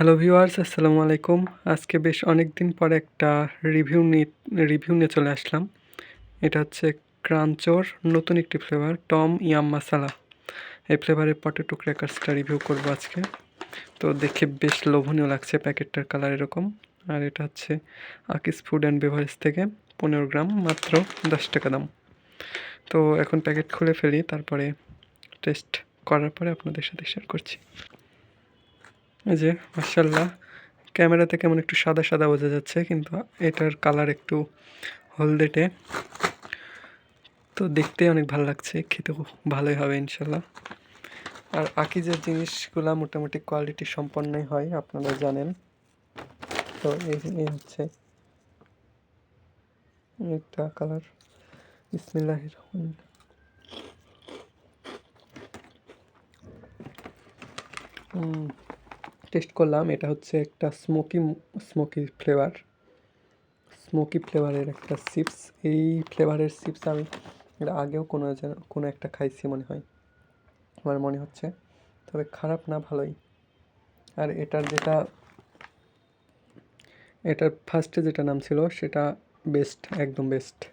Hello viewers আসসালামু আলাইকুম। আজকে বেশ অনেক দিন পরে একটা রিভিউ নিয়ে রিভিউ নিয়ে চলে আসলাম। এটা হচ্ছে ক্রাঞ্চোর নতুন একটি ফ্লেভার টম ইয়াম মাসালা এই ফ্লেভারের পটেটো ক্র্যাকার্সটা রিভিউ করব আজকে। তো দেখে বেশ লোভনীয় লাগছে প্যাকেটটার কালার এরকম। আর এটা হচ্ছে আকিস ফুড অ্যান্ড বেভারেজ থেকে পনেরো গ্রাম, মাত্র দশ টাকা দাম। তো এখন প্যাকেট খুলে ফেলি, তারপরে টেস্ট করার পরে আপনাদের সাথে শেয়ার করছি। এই যে মার্শাল্লাহ ক্যামেরাতে কেমন একটু সাদা সাদা বোঝা যাচ্ছে, কিন্তু এটার কালার একটু হলদেটে। তো দেখতে অনেক ভালো লাগছে খেতেও ভালোই হবে ইনশাল্লাহ আর আকিজের জিনিসগুলো মোটামুটি কোয়ালিটি সম্পন্নই হয়, আপনারা জানেন। তো এই হচ্ছে একটা কালার বিসমিল্লাহ রহমান হুম টেস্ট করলাম, এটা হচ্ছে একটা স্মোকি স্মোকি ফ্লেভার স্মোকি ফ্লেভারের একটা চিপস এই ফ্লেভারের চিপস আমি আগেও কোনো কোনো একটা খাইছি মনে হয়। আমার মনে হচ্ছে। তবে খারাপ না, ভালোই। আর এটার যেটা, এটার ফার্স্টে যেটা নাম ছিল, সেটা বেস্ট একদম বেস্ট